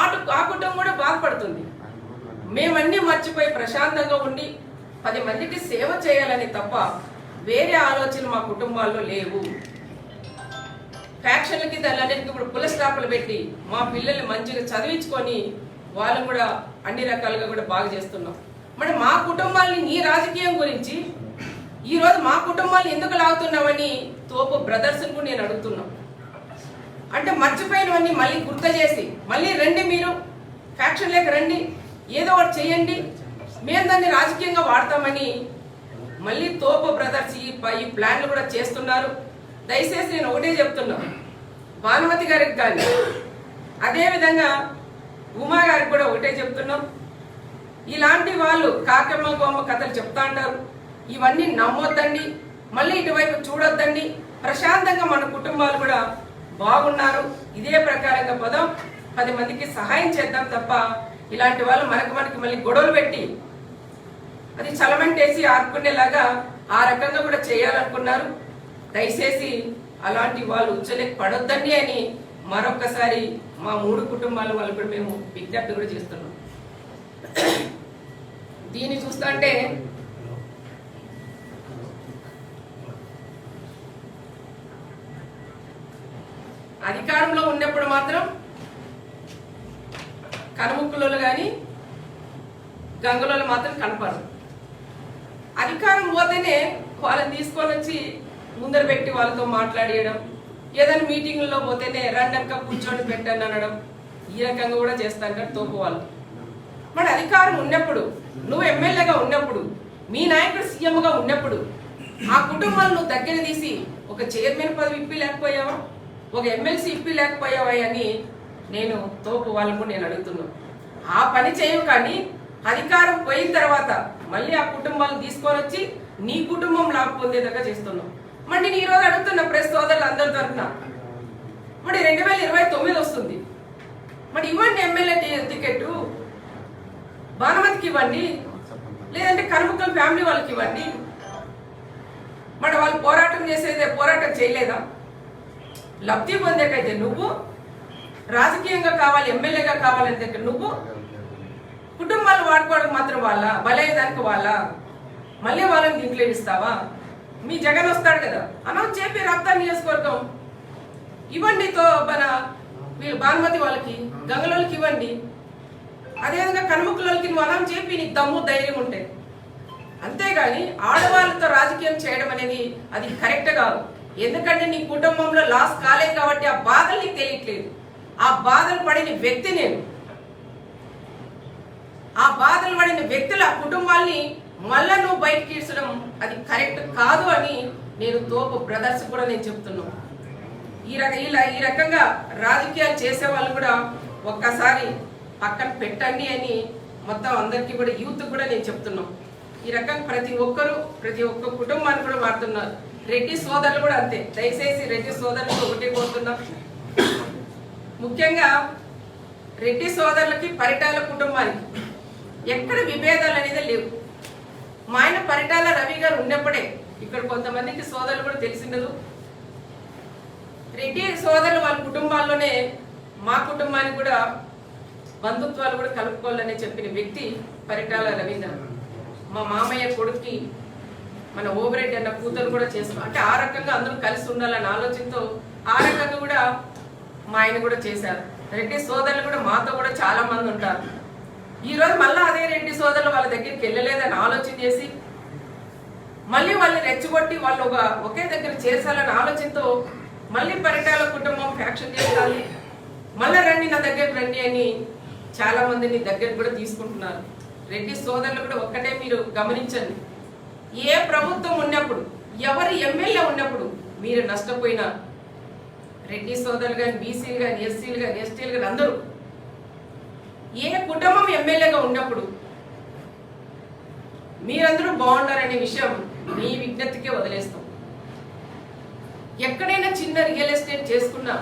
ఆటు ఆ కుటుంబం కూడా బాధపడుతుంది. మేమన్నీ మర్చిపోయి ప్రశాంతంగా ఉండి పది మందికి సేవ చేయాలని తప్ప వేరే ఆలోచనలు మా కుటుంబాల్లో లేవు. ఫ్యాక్షన్లకి దానిలన్నిటికీ ఇప్పుడు పుల స్టాపులు పెట్టి మా పిల్లల్ని మంచిగా చదివించుకొని వాళ్ళని కూడా అన్ని రకాలుగా కూడా బాగా చేస్తున్నాం. మరి మా కుటుంబాల్ని నీ రాజకీయం గురించి ఈరోజు మా కుటుంబాలను ఎందుకు లాగుతున్నామని తోపు బ్రదర్స్ని కూడా నేను అడుగుతున్నాను అంటే మర్చిపోయినవన్నీ మళ్ళీ గుర్తు చేసి మళ్ళీ రండి మీరు ఫ్యాక్షన్ లేక రండి ఏదో ఒకటి చేయండి మేము దాన్ని రాజకీయంగా వాడతామని మళ్ళీ తోపు బ్రదర్స్ ఈ ఈ ప్లాన్లు కూడా చేస్తున్నారు. దయచేసి నేను ఒకటే చెప్తున్నా. భానుమతి గారికి కానీ అదేవిధంగా ఉమా గారికి కూడా ఒకటే చెప్తున్నాం. ఇలాంటి వాళ్ళు కాకమ్మ గోమ్మ కథలు చెప్తా అంటారు. ఇవన్నీ నమ్మొద్దండి. మళ్ళీ ఇటువైపు చూడొద్దండి. ప్రశాంతంగా మన కుటుంబాలు కూడా బాగున్నారు. ఇదే ప్రకారంగా పదం. పది మందికి సహాయం చేద్దాం తప్ప ఇలాంటి వాళ్ళు మనకు మనకి మళ్ళీ గొడవలు పెట్టి అది చలమంటేసి ఆడుకునేలాగా ఆ రకంగా కూడా చేయాలనుకున్నారు. దయచేసి అలాంటి వాళ్ళు ఉచ్చలేక పడొద్దండి అని మరొకసారి మా మూడు కుటుంబాల వాళ్ళు కూడా మేము విజ్ఞప్తి కూడా చేస్తున్నాం. దీన్ని చూస్తుంటే అధికారంలో ఉన్నప్పుడు మాత్రం కనుముక్కులలో కానీ గంగలలో మాత్రం కనపడరు. అధికారం పోతేనే వాళ్ళని తీసుకొని వచ్చి ముందర పెట్టి వాళ్ళతో మాట్లాడేయడం ఏదైనా మీటింగ్లో పోతేనే రండక్క కూర్చొని పెట్టండి అనడం ఈ రకంగా కూడా చేస్తాను తోపు వాళ్ళు. మరి అధికారం ఉన్నప్పుడు నువ్వు ఎమ్మెల్యేగా ఉన్నప్పుడు మీ నాయకుడు సీఎంగా ఉన్నప్పుడు ఆ కుటుంబాలను దగ్గర తీసి ఒక చైర్మన్ పదవి ఇప్పి లేకపోయావా? ఒక ఎమ్మెల్సీ ఇప్పి లేకపోయావా అని నేను తోపు వాళ్ళకు నేను అడుగుతున్నాను ఆ పని చేయవు కానీ అధికారం పోయిన తర్వాత మళ్ళీ ఆ కుటుంబాలను తీసుకొని వచ్చి నీ కుటుంబం లాభ పొందేదాకా చేస్తున్నావు. మరి నేను ఈరోజు అడుగుతున్న ప్రెస్ సోదరులు అందరి తరఫున మరి రెండు వేల ఇరవై తొమ్మిది వస్తుంది. మరి ఇవ్వండి ఎమ్మెల్యే టికెట్ భానుమతికి ఇవ్వండి లేదంటే కనుముక్కల ఫ్యామిలీ వాళ్ళకి ఇవ్వండి. మరి వాళ్ళు పోరాటం చేసేదే పోరాటం చేయలేదా? లబ్ధి పొందేకైతే నువ్వు రాజకీయంగా కావాలి ఎమ్మెల్యేగా కావాలంటే నువ్వు కుటుంబాలు వాడుకోవడం మాత్రం వాళ్ళ బలయ్యేదానికి వాళ్ళ మళ్ళీ వాళ్ళని దీంట్లో ఇస్తావా మీ జగన్ వస్తాడు కదా. అనౌన్స్ చెప్పి రక్త నియోజకవర్గం ఇవ్వండి తో మన వీళ్ళు భానుమతి వాళ్ళకి గంగలోళ్ళకి ఇవ్వండి. అదేవిధంగా కనుముక్కులకి నువ్వు అనౌన్స్ చెప్పి నీకు దమ్ము ధైర్యం ఉంటే. అంతేగాని ఆడవాళ్ళతో రాజకీయం చేయడం అనేది అది కరెక్ట్ కాదు. ఎందుకంటే నీ కుటుంబంలో లాస్ కాలేదు కాబట్టి ఆ బాధలు నీకు తెలియట్లేదు. ఆ బాధలు పడిన వ్యక్తి నేను. ఆ బాధలు పడిన వ్యక్తుల కుటుంబాల్ని మళ్ళా నువ్వు బయటకి ఇచ్చడం అది కరెక్ట్ కాదు అని నేను తోపు బ్రదర్స్ కూడా నేను చెప్తున్నాను ఈ రక ఇలా ఈ రకంగా రాజకీయాలు చేసే వాళ్ళు కూడా ఒక్కసారి పక్కన పెట్టండి అని మొత్తం అందరికీ కూడా యూత్ కూడా నేను చెప్తున్నాం. ఈ రకంగా ప్రతి ఒక్కరూ ప్రతి ఒక్క కుటుంబాన్ని కూడా వాడుతున్నారు రెడ్డి సోదరులు కూడా అంతే. దయచేసి రెడ్డి సోదరులకు ఒకటే కోరుతున్నాం. ముఖ్యంగా రెడ్డి సోదరులకి పరిటాల కుటుంబానికి ఎక్కడ విభేదాలు అనేది లేవు. మా ఆయన పరిటాల రవి గారు ఉన్నప్పుడే ఇక్కడ కొంతమందికి సోదరులు కూడా తెలిసిండదు. రెడ్డి సోదరులు వాళ్ళ కుటుంబాల్లోనే మా కుటుంబానికి కూడా బంధుత్వాలు కూడా కలుపుకోవాలని చెప్పిన వ్యక్తి పరిటాల రవీంద్ర. మా మామయ్య కొడుక్కి మన ఓవరేట్ అన్న కూతురు కూడా చేస్తాం అంటే ఆ రకంగా అందరూ కలిసి ఉండాలన్న ఆలోచనతో ఆ రకంగా కూడా మా ఆయన కూడా చేశారు. రెడ్డి సోదరులు కూడా మాతో కూడా చాలా మంది ఉంటారు. ఈ రోజు మళ్ళీ అదే రెడ్డి సోదరులు వాళ్ళ దగ్గరికి వెళ్ళలేదని ఆలోచన చేసి మళ్ళీ వాళ్ళని రెచ్చగొట్టి వాళ్ళు ఒక ఒకే దగ్గర చేర్చాలన్న ఆలోచనతో మళ్ళీ పరిటాల కుటుంబం ఫ్యాక్షన్ చేయాలి మళ్ళీ రండి నా దగ్గరకు రండి అని చాలా మందిని దగ్గర కూడా తీసుకుంటున్నారు. రెడ్డి సోదరులు కూడా ఒక్కటే మీరు గమనించండి. ఏ ప్రభుత్వం ఉన్నప్పుడు ఎవరు ఎమ్మెల్యే ఉన్నప్పుడు మీరు నష్టపోయినా రెడ్డి సోదరులు కానీ బీసీలు కానీ ఎస్సీలు కానీ ఎస్టీలు కానీ అందరూ ఏ కుటుంబం ఎమ్మెల్యేగా ఉన్నప్పుడు మీరందరూ బాగున్నారనే విషయం మీ విజ్ఞప్తికే వదిలేస్తాం. ఎక్కడైనా చిన్న రియల్ ఎస్టేట్ చేసుకున్నా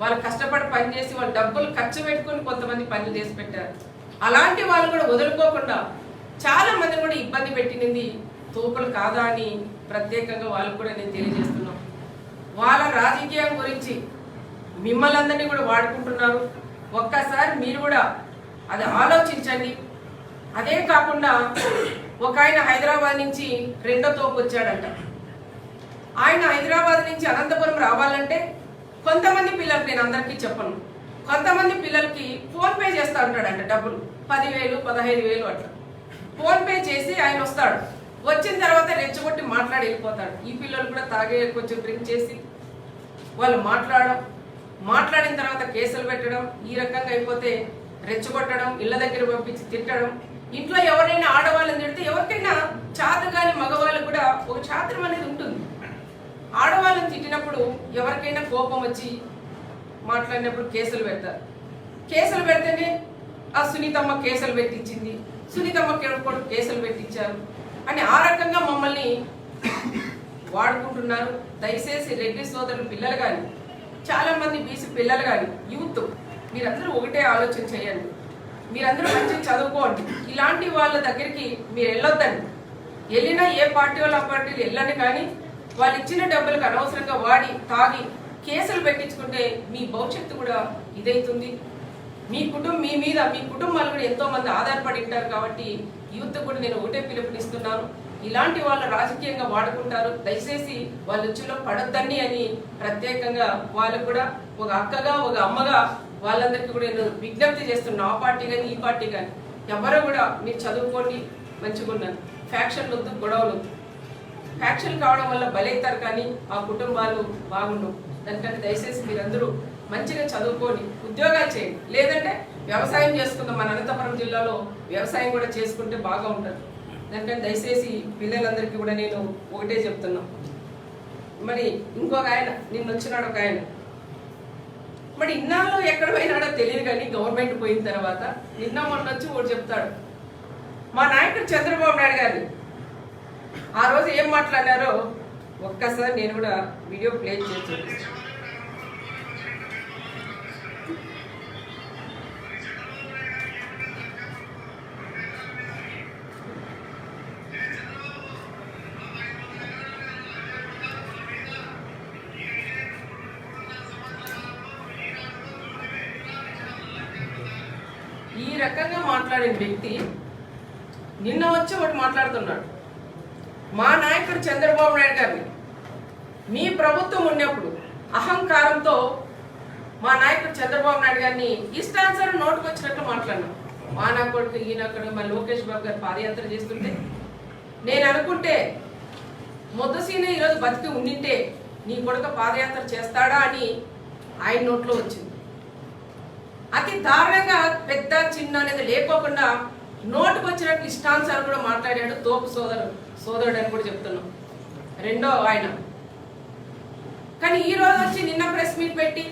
వాళ్ళు కష్టపడి పని చేసి వాళ్ళు డబ్బులు ఖర్చు పెట్టుకుని కొంతమంది పనులు చేసి పెట్టారు. అలాంటి వాళ్ళు కూడా వదులుకోకుండా చాలా మంది కూడా ఇబ్బంది పెట్టినది తోపులు కాదా అని ప్రత్యేకంగా వాళ్ళకు కూడా నేను తెలియజేస్తున్నాం. వాళ్ళ రాజకీయం గురించి మిమ్మల్ని అందరినీ కూడా వాడుకుంటున్నారు. ఒక్కసారి మీరు కూడా అది ఆలోచించండి. అదే కాకుండా ఒక ఆయన హైదరాబాద్ నుంచి రెండో తోపు వచ్చాడంట. ఆయన హైదరాబాద్ నుంచి అనంతపురం రావాలంటే కొంతమంది పిల్లలకి నేను అందరికీ చెప్పను. కొంతమంది పిల్లలకి ఫోన్పే చేస్తా ఉంటాడంట డబ్బులు. పదివేలు పదహైదు వేలు అట్లా. ఫోన్పే చేసి ఆయన వస్తాడు. వచ్చిన తర్వాత రెచ్చగొట్టి మాట్లాడి వెళ్ళిపోతాడు. ఈ పిల్లలు కూడా తాగే కొంచెం డ్రింక్ చేసి వాళ్ళు మాట్లాడడం మాట్లాడిన తర్వాత కేసులు పెట్టడం ఈ రకంగా అయిపోతే రెచ్చగొట్టడం ఇళ్ళ దగ్గర పంపించి తిట్టడం. ఇంట్లో ఎవరైనా ఆడవాళ్ళని తిడితే ఎవరికైనా చాత కాని మగవాళ్ళకు కూడా ఒక చాత్రం అనేది ఉంటుంది. ఆడవాళ్ళని తిట్టినప్పుడు ఎవరికైనా కోపం వచ్చి మాట్లాడినప్పుడు కేసులు పెడతారు. కేసులు పెడితేనే ఆ సునీతమ్మ కేసులు పెట్టించింది. సునీతమ్మ కొడుకు కేసులు పెట్టించారు. అని ఆ రకంగా మమ్మల్ని వాడుకుంటున్నారు. దయచేసి రెడ్డి సోదరులు పిల్లలు కానీ చాలా మంది బీసీ పిల్లలు కానీ యూత్ మీరందరూ ఒకటే ఆలోచన చేయండి. మీరందరూ మంచిగా చదువుకోండి. ఇలాంటి వాళ్ళ దగ్గరికి మీరు వెళ్ళొద్దండి. వెళ్ళినా ఏ పార్టీ వాళ్ళ ఆ పార్టీలు వెళ్ళండి కానీ వాళ్ళు ఇచ్చిన డబ్బులకు అనవసరంగా వాడి తాగి కేసులు పెట్టించుకుంటే మీ భవిష్యత్తు కూడా ఇదైతుంది. మీ కుటుంబం మీ మీద మీ కుటుంబాలు కూడా ఎంతో మంది ఆధారపడి ఉంటారు కాబట్టి యూత్ కూడా నేను ఒకటే పిలుపునిస్తున్నాను. ఇలాంటి వాళ్ళు రాజకీయంగా వాడుకుంటారు. దయచేసి వాళ్ళు చులో పడొద్దండి అని ప్రత్యేకంగా వాళ్ళకు కూడా ఒక అక్కగా ఒక అమ్మగా వాళ్ళందరికీ కూడా నేను విజ్ఞప్తి చేస్తున్నాను ఆ పార్టీ కానీ ఈ పార్టీ కానీ. ఎవరో కూడా మీరు చదువుకోండి మంచిగా ఉన్నారు ఫ్యాక్షన్లు వద్దు గొడవలు వద్దు. ఫ్యాక్షన్ కావడం వల్ల బలైతారు కానీ ఆ కుటుంబాలు బాగుండవు. దానికంటే దయచేసి మీరందరూ మంచిగా చదువుకొని ఉద్యోగాలు చేయండి. లేదంటే వ్యవసాయం చేసుకుందాం మన అనంతపురం జిల్లాలో వ్యవసాయం కూడా చేసుకుంటే బాగా ఉంటుంది. దానికని దయచేసి పిల్లలందరికీ కూడా నేను ఒకటే చెప్తున్నా. మరి ఇంకొక ఆయన నిన్న వచ్చినాడు ఒక ఆయన. మరి ఇన్నాళ్ళు ఎక్కడ పోయినాడో తెలియదు కానీ గవర్నమెంట్ పోయిన తర్వాత నిన్న మొన్న వచ్చి ఒకటి చెప్తాడు. మా నాయకుడు చంద్రబాబు నాయుడు గారు ఆ రోజు ఏం మాట్లాడారో ఒక్కసారి నేను కూడా వీడియో ప్లే చేసి మాట్లాడిన వ్యక్తి నిన్న వచ్చి ఒకటి మాట్లాడుతున్నాడు. మా నాయకుడు చంద్రబాబు నాయుడు గారిని. మీ ప్రభుత్వం ఉన్నప్పుడు అహంకారంతో మా నాయకుడు చంద్రబాబు నాయుడు గారిని ఇష్టానుసారం నోటుకు వచ్చినట్టు మాట్లాడినాం. మా నా కొడుకు ఈయన మా లోకేష్ బాబు గారు పాదయాత్ర చేస్తుంటే నేను అనుకుంటే మొద్దసీన ఈరోజు బతికి ఉండింటే నీ కొడుకు పాదయాత్ర చేస్తాడా అని ఆయన నోట్లో వచ్చింది. అతి దారుణంగా పెద్ద చిన్న అనేది లేకోకుండా నోటుకు వచ్చినట్టు ఇష్టానుసారం కూడా మాట్లాడాడు తోపు సోదరుడు సోదరుడు అని కూడా చెప్తున్నాం. రెండో ఆయన. కానీ ఈ రోజు వచ్చి నిన్న ప్రెస్ మీట్ పెట్టి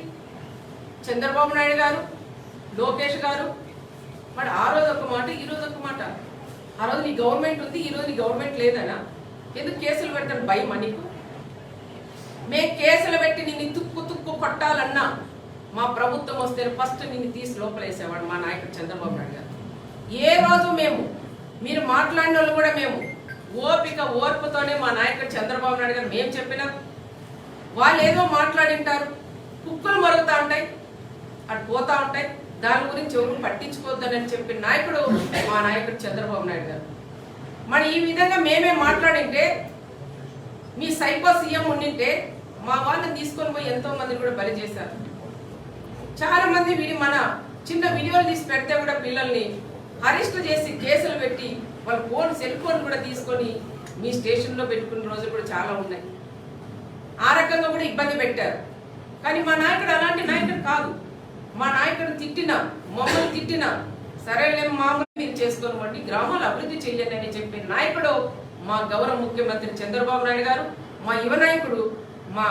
చంద్రబాబు నాయుడు గారు లోకేష్ గారు మరి ఆ రోజు ఒక మాట ఈ రోజు ఒక మాట. ఆ రోజు నీ గవర్నమెంట్ ఉంది ఈ రోజు నీ గవర్నమెంట్ లేదనా? ఎందుకు కేసులు పెడతాడు భయం నీకు? మే కేసులు పెట్టి నిన్ను తుక్కు తుక్కు కొట్టాలన్నా మా ప్రభుత్వం వస్తే ఫస్ట్ నిన్ను తీసి లోపలేసేవాడు మా నాయకుడు చంద్రబాబు నాయుడు గారు. ఏ రోజు మేము మీరు మాట్లాడిన వాళ్ళు కూడా మేము ఓపిక ఓర్పుతోనే మా నాయకుడు చంద్రబాబు నాయుడు గారు మేము చెప్పినా. వాళ్ళు ఏదో మాట్లాడింటారు కుక్కలు మరుగుతూ ఉంటాయి అటు పోతూ ఉంటాయి. దాని గురించి ఎవరు పట్టించుకోవద్దని చెప్పిన నాయకుడు మా నాయకుడు చంద్రబాబు నాయుడు గారు. మరి ఈ విధంగా మేమే మాట్లాడింటే మీ సైకో సీఎం ఉండింటే మా వాళ్ళని తీసుకొని పోయి ఎంతో మంది కూడా బలి చేశారు. చాలా మంది వీడి మన చిన్న వీడియోలు తీసి పెడితే కూడా పిల్లల్ని అరెస్ట్ చేసి కేసులు పెట్టి వాళ్ళ ఫోన్ సెల్ ఫోన్ కూడా తీసుకొని మీ స్టేషన్లో పెట్టుకున్న రోజులు కూడా చాలా ఉన్నాయి. ఆ రకంగా కూడా ఇబ్బంది పెట్టారు. కానీ మా నాయకుడు అలాంటి నాయకుడు కాదు. మా నాయకుడు తిట్టినా మమ్మల్ని తిట్టినా సరేలే మామూలు మీరు చేసుకోనివ్వండి గ్రామాలు అభివృద్ధి చేయండి అని చెప్పిన నాయకుడు మా గౌరవ ముఖ్యమంత్రి చంద్రబాబు నాయుడు గారు మా యువ నాయకుడు మా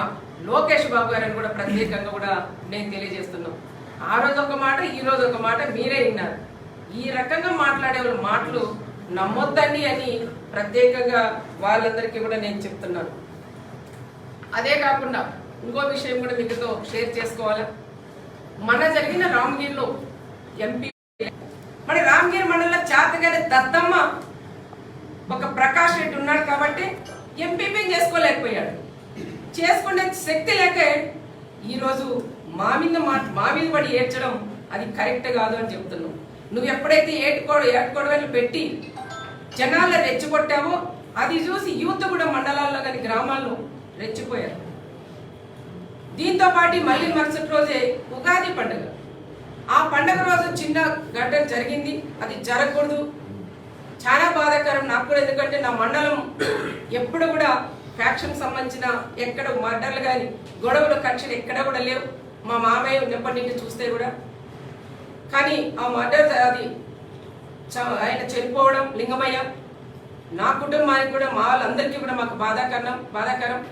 లోకేష్ బాబు గారిని కూడా ప్రత్యేకంగా కూడా నేను తెలియజేస్తున్నాం. ఆ రోజు ఒక మాట ఈ రోజు ఒక మాట మీరే విన్నారు. ఈ రకంగా మాట్లాడే వాళ్ళ మాటలు నమ్మొద్దండి అని ప్రత్యేకంగా వాళ్ళందరికీ కూడా నేను చెప్తున్నాను. అదే కాకుండా ఇంకో విషయం కూడా మీతో షేర్ చేసుకోవాలా? మన జరిగిన రామగిరిలో ఎంపీ మరి రామగిరి మండలంలో చాతగారి దత్తమ్మ ఒక ప్రకాష్ రెడ్డి ఉన్నాడు కాబట్టి ఎంపీపీ చేసుకోలేకపోయాడు. చేసుకునే శక్తి లేక ఈరోజు మా మీద మా మా మీద పడి ఏడ్చడం అది కరెక్ట్ కాదు అని చెప్తున్నావు నువ్వు ఎప్పుడైతే ఏటుకోడు ఏటుకోవడం పెట్టి జనాల్లో రెచ్చగొట్టావో అది చూసి యూత్ కూడా మండలాల్లో కానీ గ్రామాల్లో రెచ్చిపోయారు. దీంతో పాటు మళ్ళీ మరుసటి రోజే ఉగాది పండుగ. ఆ పండుగ రోజు చిన్న గడ్డ జరిగింది. అది జరగకూడదు. చాలా బాధాకరం. నాకు కూడా ఎందుకంటే నా మండలం ఎప్పుడు కూడా ఫ్యాక్షన్ సంబంధించిన ఎక్కడ మర్డర్లు కానీ గొడవలు కక్షలు ఎక్కడ కూడా లేవు. మా మామయ్య ఉన్నప్పటి నుంచి చూస్తే కూడా. కానీ ఆ మర్డర్ అది చ- ఆయన చనిపోవడం లింగమయ్య. నా కుటుంబానికి కూడా మా వాళ్ళందరికీ కూడా మాకు బాధాకరం బాధాకరం.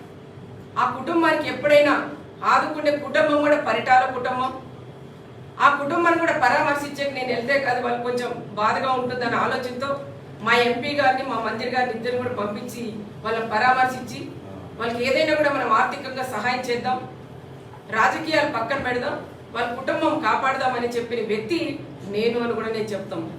ఆ కుటుంబానికి ఎప్పుడైనా ఆదుకునే కుటుంబం కూడా పరిటాల కుటుంబం. ఆ కుటుంబాన్ని కూడా పరామర్శించేకి నేను వెళ్తే కాదు వాళ్ళు కొంచెం బాధగా ఉంటుందనే ఆలోచనతో మా ఎంపీ గారిని మా మంత్రి గారిని ఇద్దరు కూడా పంపించి వాళ్ళని పరామర్శించి వాళ్ళకి ఏదైనా కూడా మనం ఆర్థికంగా సహాయం చేద్దాం రాజకీయాలు పక్కన పెడదాం వాళ్ళ కుటుంబం కాపాడదామని చెప్పిన వ్యక్తి నేను అని కూడా నేను చెప్తాను